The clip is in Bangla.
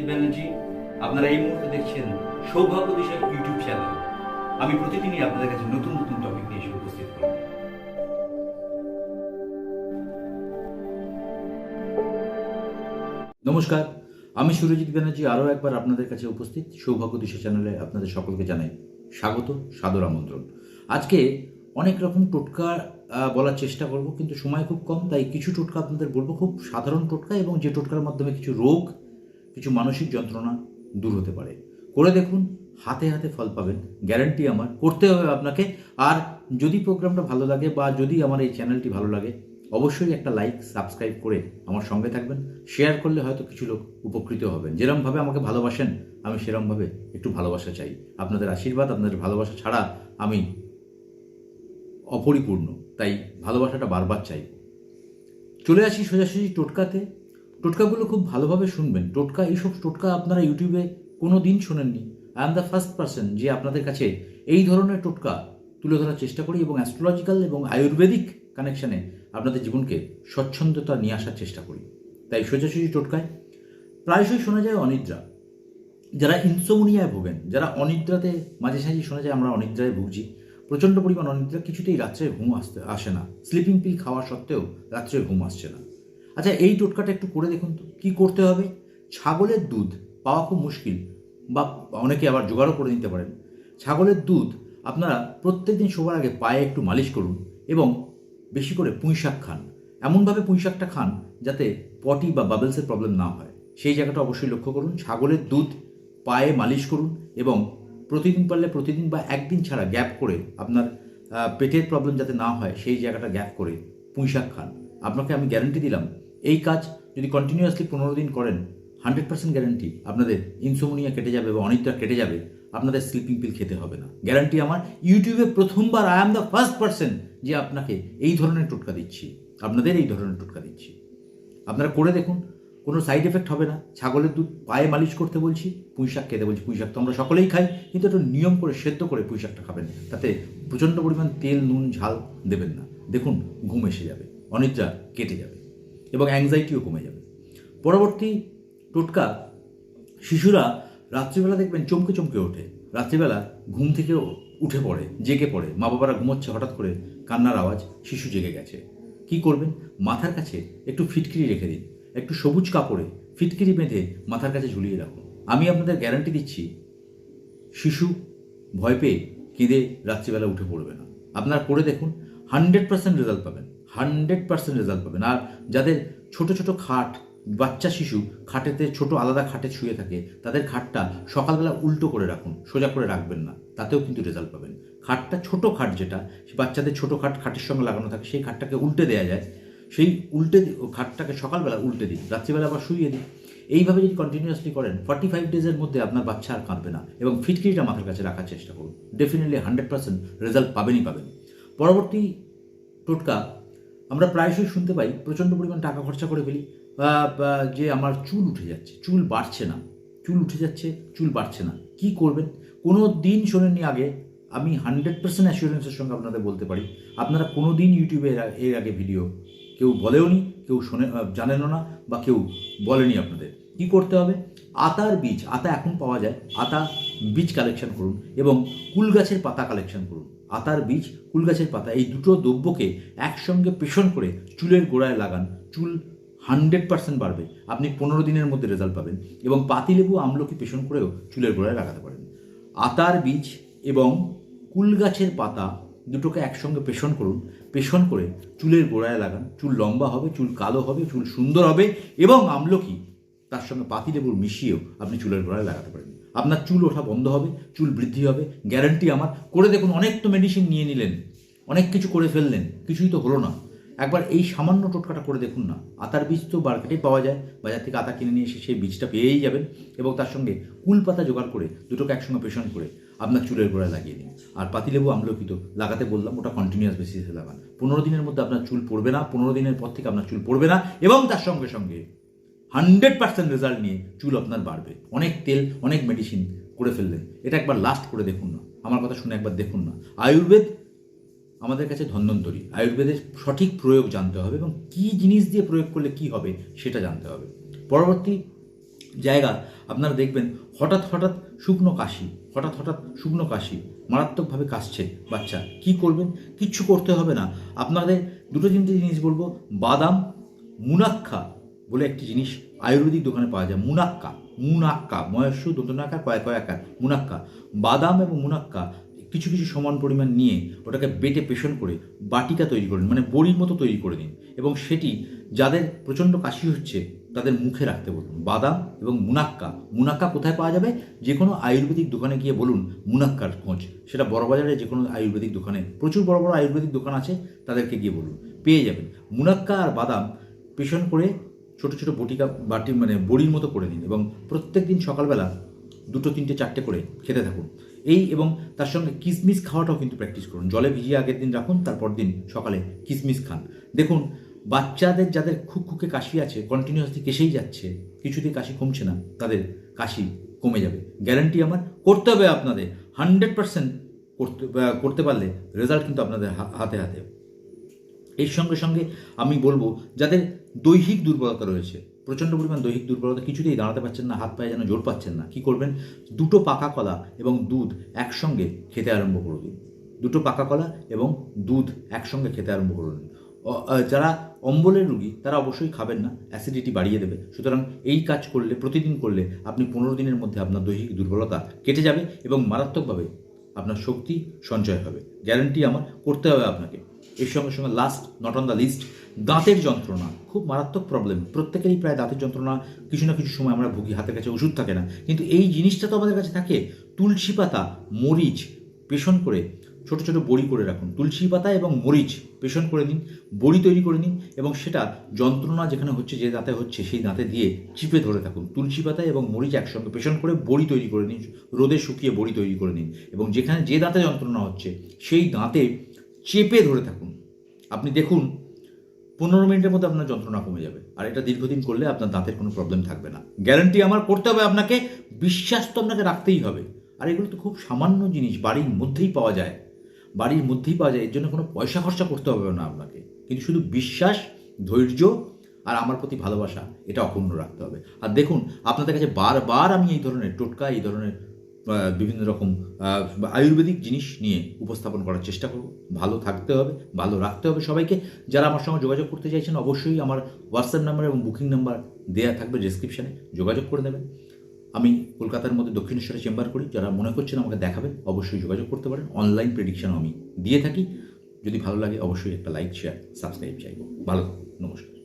সুরজিৎ ব্যানার্জি আপনারা এই মুহূর্তে দেখছেন সৌভাগ্য বিষয় ইউটিউব চ্যানেল আমি প্রতিদিনই আপনাদের কাছে নতুন নতুন টপিক নিয়ে এসে উপস্থিত করি নমস্কার, আমি সুরজিৎ ব্যানার্জি আরও একবার আপনাদের কাছে উপস্থিত সৌভাগ্য দিশা চ্যানেলে আপনাদের সকলকে জানাই স্বাগত, সাদর আমন্ত্রণ। আজকে অনেক রকম টোটকা বলার চেষ্টা করব, কিন্তু সময় খুব কম, তাই কিছু টোটকা আপনাদের বলব। খুব সাধারণ টোটকা এবং যে টোটকার মাধ্যমে কিছু রোগ কিছু মানসিক যন্ত্রণা দূর হতে পারে। করে দেখুন, হাতে হাতে ফল পাবেন। গ্যারান্টি আমার, করতে হবে আপনাকে। আর যদি প্রোগ্রামটা ভালো লাগে বা যদি আমার এই চ্যানেলটি ভালো লাগে, অবশ্যই একটা লাইক, সাবস্ক্রাইব করে আমার সঙ্গে থাকবেন। শেয়ার করলে হয়তো কিছু লোক উপকৃত হবেন। যেরমভাবে আমাকে ভালোবাসেন, আমি সেরমভাবে একটু ভালোবাসা চাই। আপনাদের আশীর্বাদ, আপনাদের ভালোবাসা ছাড়া আমি অপরিপূর্ণ। তাই ভালোবাসাটা বারবার চাই। চলে আসি সোজাসুজি টোটকাতে। টোটকাগুলো খুব ভালোভাবে শুনবেন। টোটকা, এইসব টোটকা আপনারা ইউটিউবে কোনো দিন শোনেননি। I am the first person যে আপনাদের কাছে এই ধরনের টোটকা তুলে ধরার চেষ্টা করি এবং অ্যাস্ট্রোলজিক্যাল এবং আয়ুর্বেদিক কানেকশানে আপনাদের জীবনকে স্বচ্ছন্দতা নিয়ে আসার চেষ্টা করি। তাই সোজাসুজি টোটকায় প্রায়শই শোনা যায় অনিদ্রা। যারা ইনসোমনিয়ায় ভোগেন, যারা অনিদ্রাতে মাঝে সাঝে শোনা যায়, আমরা অনিদ্রায় ভুগছি। প্রচণ্ড পরিমাণ অনিদ্রা, কিছুতেই রাত্রে ঘুম আসতে আসে না। স্লিপিং পিল খাওয়া সত্ত্বেও রাত্রে ঘুম আসছে না। আচ্ছা এই টোটকাটা একটু করে দেখুন তো, কী করতে হবে? ছাগলের দুধ পাওয়া খুব মুশকিল, বা অনেকে আবার জোগাড়ও করে নিতে পারেন। ছাগলের দুধ আপনারা প্রত্যেক দিন শোবার আগে পায়ে একটু মালিশ করুন এবং বেশি করে পুঁই শাক খান। এমনভাবে পুঁই শাকটা খান যাতে পটি বা বাবলসের প্রবলেম না হয়। সেই জায়গাটা অবশ্যই লক্ষ্য করুন। ছাগলের দুধ পায়ে মালিশ করুন এবং প্রতিদিন পারলে প্রতিদিন বা একদিন ছাড়া গ্যাপ করে আপনার পেটের প্রবলেম যাতে না হয়, সেই জায়গাটা গ্যাপ করে পুঁই শাক খান। আপনাকে আমি গ্যারান্টি দিলাম, এই কাজ যদি কন্টিনিউয়াসলি পনেরো দিন করেন হান্ড্রেড পার্সেন্ট গ্যারান্টি আপনাদের ইনসোমোনিয়া কেটে যাবে বা অনিদ্রা কেটে যাবে, আপনাদের স্লিপিং পিল খেতে হবে না। গ্যারান্টি আমার ইউটিউবে প্রথমবার I am the first person যে আপনাকে এই ধরনের টোটকা দিচ্ছি, আপনাদের এই ধরনের টোটকা দিচ্ছি। আপনারা করে দেখুন, কোনো সাইড এফেক্ট হবে না, ছাগলের দুধ পায়ে মালিশ করতে বলছি, পুঁই শাক খেতে বলছি, পুঁই শাক তো আমরা সকলেই খাই, কিন্তু একটু নিয়ম করে, সেদ্ধ করে পুঁই শাকটা খাবেন, তাতে প্রচণ্ড পরিমাণ তেল, নুন, ঝাল দেবেন না। দেখুন, ঘুম এসে যাবে। অনিদ্রা কেটে যাবে এবং অ্যাংজাইটিও কমে যাবে। পরবর্তী টোটকা, শিশুরা রাত্রিবেলা দেখবেন চমকে চমকে ওঠে। রাত্রিবেলা ঘুম থেকে উঠে পড়ে, জেগে পড়ে। মা বাবারা ঘুমোচ্ছে, হঠাৎ করে কান্নার আওয়াজ, শিশু জেগে গেছে। কি করবেন? মাথার কাছে একটু ফিটকিরি রেখে দিন। একটু সবুজ কাপড়ে ফিটকিরি বেঁধে মাথার কাছে ঝুলিয়ে রাখুন। আমি আপনাদের গ্যারান্টি দিচ্ছি, শিশু ভয় পেয়ে কেঁদে রাত্রিবেলা উঠে পড়বে না। আপনারা করে দেখুন হান্ড্রেড পার্সেন্ট রেজাল্ট পাবেন। হান্ড্রেড পার্সেন্ট রেজাল্ট পাবেন। আর যাদের ছোট ছোট খাট, বাচ্চা শিশু খাটেতে ছোট আলাদা খাটে শুয়ে থাকে, তাদের খাটটা সকালবেলা উল্টো করে রাখুন, সোজা করে রাখবেন না, তাতেও কিন্তু রেজাল্ট পাবেন। খাটটা ছোট খাট যেটা বাচ্চাদের ছোট খাট খাটের সঙ্গে লাগানো থাকে, সেই খাটটাকে উল্টে দেওয়া যায়। সেই উল্টে খাটটাকে সকালবেলা উল্টে দিই রাত্রিবেলা আবার শুইয়ে দিই এইভাবে যদি কন্টিনিউয়াসলি করেন ফর্টি ফাইভ ডেজের মধ্যে আপনার বাচ্চা আর কাঁদবে না এবং ফিটকিরিটা মাথার কাছে রাখার চেষ্টা করুন। ডেফিনেটলি হান্ড্রেড পার্সেন্ট রেজাল্ট পাবেনই পাবেন। পরবর্তী টোটকা আমরা প্রায়শই শুনতে পাই, প্রচণ্ড পরিমাণ টাকা খরচা করে ফেলি যে আমার চুল উঠে যাচ্ছে, চুল বাড়ছে না, চুল উঠে যাচ্ছে, চুল বাড়ছে না, কি করবেন? কোনো দিন শোনেননি আগে, আমি হান্ড্রেড পার্সেন্ট অ্যাসুরেন্সের সঙ্গে আপনাদের বলতে পারি, আপনারা কোনো দিন ইউটিউবে এর আগে ভিডিও কেউ বলেওনি কেউ শোনে জানেনও না, বা কেউ বলেনি আপনাদের। কি করতে হবে? আতার বীজ, আতা এখন পাওয়া যায়, আতা বীজ কালেকশন করুন, এবং কুল গাছের পাতা কালেকশন করুন। আতার বীজ কুল গাছের পাতা, এই দুটো দ্রব্যকে একসঙ্গে পেষণ করে চুলের গোড়ায় লাগান। চুল হান্ড্রেড পার্সেন্ট বাড়বে। আপনি পনেরো দিনের মধ্যে রেজাল্ট পাবেন এবং পাতিলেবু আমলকি পেষণ করেও চুলের গোড়ায় লাগাতে পারেন। আতার বীজ এবং কুল গাছের পাতা দুটোকে একসঙ্গে পেষণ করুন। পেষণ করে চুলের গোড়ায় লাগান। চুল লম্বা হবে, চুল কালো হবে, চুল সুন্দর হবে এবং আমলকি তার সঙ্গে পাতিলেবুর মিশিয়েও আপনি চুলের গোড়ায় লাগাতে পারেন। আপনার চুল ওঠা বন্ধ হবে, চুল বৃদ্ধি হবে গ্যারান্টি আমার। করে দেখুন অনেক তো মেডিসিন নিয়ে নিলেন, অনেক কিছু করে ফেললেন, কিছুই তো হলো না। একবার এই সামান্য টোটকাটা করে দেখুন না, আতার বীজ তো মার্কেটেই পাওয়া যায়, বাজার থেকে আতা কিনে নিয়ে এসে সেই বীজটা পেয়েই যাবেন এবং তার সঙ্গে কুল পাতা জোগাড় করে দুটোকে একসঙ্গে পেষণ করে আপনার চুলের গোড়ায় লাগিয়ে দিন। আর পাতিলেবু আমলকি তো লাগাতে বললাম, ওটা কন্টিনিউয়াস বেসিসে লাগান। পনেরো দিনের মধ্যে আপনার চুল পড়বে না, পনেরো দিনের পর থেকে আপনার চুল পড়বে না, এবং তার সঙ্গে সঙ্গে হান্ড্রেড পার্সেন্ট রেজাল্ট নিয়ে চুল আপনার বাড়বে। অনেক তেল, অনেক মেডিসিন করে ফেললেন। এটা একবার লাস্ট করে দেখুন না। আমার কথা শুনে একবার দেখুন না। আয়ুর্বেদ আমাদের কাছে ধন্বন্তরী। আয়ুর্বেদের সঠিক প্রয়োগ জানতে হবে এবং কী জিনিস দিয়ে প্রয়োগ করলে কি হবে সেটা জানতে হবে। পরবর্তী জায়গা, আপনারা দেখবেন হঠাৎ হঠাৎ শুকনো কাশি, হঠাৎ হঠাৎ শুকনো কাশি, মারাত্মকভাবে কাশছে বাচ্চা। কি করবেন? কিচ্ছু করতে হবে না। আপনাদের দুটো তিনটে জিনিস বলব। বাদাম, মুনাক্কা বলে একটি জিনিস আয়ুর্বেদিক দোকানে পাওয়া যায়, মুনাক্কা। মুনাক্কা ময়স্য দন্তনাকার, কয়েক কয়েকার মুনাক্কা, বাদাম এবং মুনাক্কা কিছু কিছু সমান পরিমাণ নিয়ে ওটাকে বেটে পেশন করে বাটিকা তৈরি করে মানে বড়ির মতো তৈরি করে নিন। এবং সেটি যাদের প্রচণ্ড কাশি হচ্ছে, তাদের মুখে রাখতে বলুন। বাদাম এবং মুনাক্কা। মুনাক্কা কোথায় পাওয়া যাবে? যে কোনো আয়ুর্বেদিক দোকানে গিয়ে বলুন, মুনাক্কার খোঁজ। সেটা বড়বাজারে যে কোনো আয়ুর্বেদিক দোকানে, প্রচুর বড় বড় আয়ুর্বেদিক দোকান আছে, তাদেরকে গিয়ে বলুন। পেয়ে যাবেন। মুনাক্কা আর বাদাম পেশন করে ছোট ছোট বটিকা বাটি মানে বড়ির মতো করে নিন এবং প্রত্যেক দিন সকালবেলা দুটো, তিনটে, চারটে করে খেতে থাকুন। এই এবং তার সঙ্গে কিসমিস খাওয়াটাও কিন্তু প্র্যাকটিস করুন। জলে ভিজিয়ে আগের দিন রাখুন, তারপর দিন সকালে কিসমিস খান। দেখুন, বাচ্চাদের যাদের খুব খুকে কাশি আছে কন্টিনিউয়াসলি কেসেই যাচ্ছে, কিছুতেই কাশি কমছে না, তাদের কাশি কমে যাবে। গ্যারান্টি আমার, করতে হবে আপনাদের। হান্ড্রেড পার্সেন্ট করতে করতে পারলে রেজাল্ট কিন্তু আপনাদের হাতে হাতে। এর সঙ্গে সঙ্গে আমি বলব, যাদের দৈহিক দুর্বলতা রয়েছে, প্রচণ্ড পরিমাণ দৈহিক দুর্বলতা, কিছুতেই দাঁড়াতে পারছেন না, হাত পায়ে যেন জোর পাচ্ছেন না, কি করবেন? দুটো পাকা কলা এবং দুধ একসঙ্গে খেতে আরম্ভ করে দিন। দুটো পাকা কলা এবং দুধ একসঙ্গে খেতে আরম্ভ করে দিন। যারা অম্বলের রুগী, তারা অবশ্যই খাবেন না, অ্যাসিডিটি বাড়িয়ে দেবে। সুতরাং এই কাজ করলে, প্রতিদিন করলে আপনি পনেরো দিনের মধ্যে আপনার দৈহিক দুর্বলতা কেটে যাবে এবং মারাত্মকভাবে আপনার শক্তি সঞ্চয় হবে। গ্যারান্টি আমার, করতে হবে আপনাকে। এর সঙ্গে সঙ্গে last not on the list দাঁতের যন্ত্রণা, খুব মারাত্মক প্রবলেম প্রত্যেকেরই প্রায় দাঁতের যন্ত্রণা, কিছু না কিছু সময় আমরা ভুগি, হাতের কাছে ওষুধ থাকে না। কিন্তু এই জিনিসটা তো আমাদের কাছে থাকে, তুলসী পাতা, মরিচ, পেষণ করে ছোট ছোট বড়ি করে রাখুন। তুলসী পাতা এবং মরিচ পেষণ করে নিন, বড়ি তৈরি করে নিন এবং সেটা যন্ত্রণা যেখানে হচ্ছে, যে দাঁতে হচ্ছে, সেই দাঁতে দিয়ে চিপে ধরে থাকুন। তুলসী পাতা এবং মরিচ একসঙ্গে পেষণ করে বড়ি তৈরি করে নিন, রোদে শুকিয়ে বড়ি তৈরি করে নিন এবং যেখানে যে দাঁতে যন্ত্রণা হচ্ছে, সেই দাঁতে চেপে ধরে থাকুন। আপনি দেখুন, পনেরো মিনিটের মধ্যে আপনার যন্ত্রণা কমে যাবে আর এটা দীর্ঘদিন করলে আপনার দাঁতের কোনো প্রবলেম থাকবে না। গ্যারান্টি আমার করতে হবে আপনাকে, বিশ্বাস তো আপনাকে রাখতেই হবে। আর এগুলো তো খুব সামান্য জিনিস, বাড়ির মধ্যেই পাওয়া যায়। বাড়ির মধ্যেই পাওয়া যায়, এর জন্য কোনো পয়সা খরচা করতে হবে না আপনাকে। কিন্তু শুধু বিশ্বাস, ধৈর্য আর আমার প্রতি ভালোবাসা, এটা অক্ষুণ্ণ রাখতে হবে। আর দেখুন, আপনাদের কাছে বারবার আমি এই ধরনের টোটকা, এই ধরনের বিভিন্ন রকম আয়ুর্বেদিক জিনিস নিয়ে উপস্থাপন করার চেষ্টা করব। ভালো থাকতে হবে, ভালো রাখতে হবে সবাইকে। যারা আমার সঙ্গে যোগাযোগ করতে চাইছেন, অবশ্যই আমার হোয়াটসঅ্যাপ নাম্বার এবং বুকিং নাম্বার দেওয়া থাকবে ডিসক্রিপশানে। যোগাযোগ করে নেবেন। আমি কলকাতার মধ্যে দক্ষিণেশ্বরে চেম্বার করি। যারা মনে করছেন আমাকে দেখাবে অবশ্যই যোগাযোগ করতে পারেন। অনলাইন প্রেডিকশনও আমি দিয়ে থাকি। যদি ভালো লাগে, অবশ্যই একটা লাইক, শেয়ার, সাবস্ক্রাইব চাইব। ভালো নমস্কার।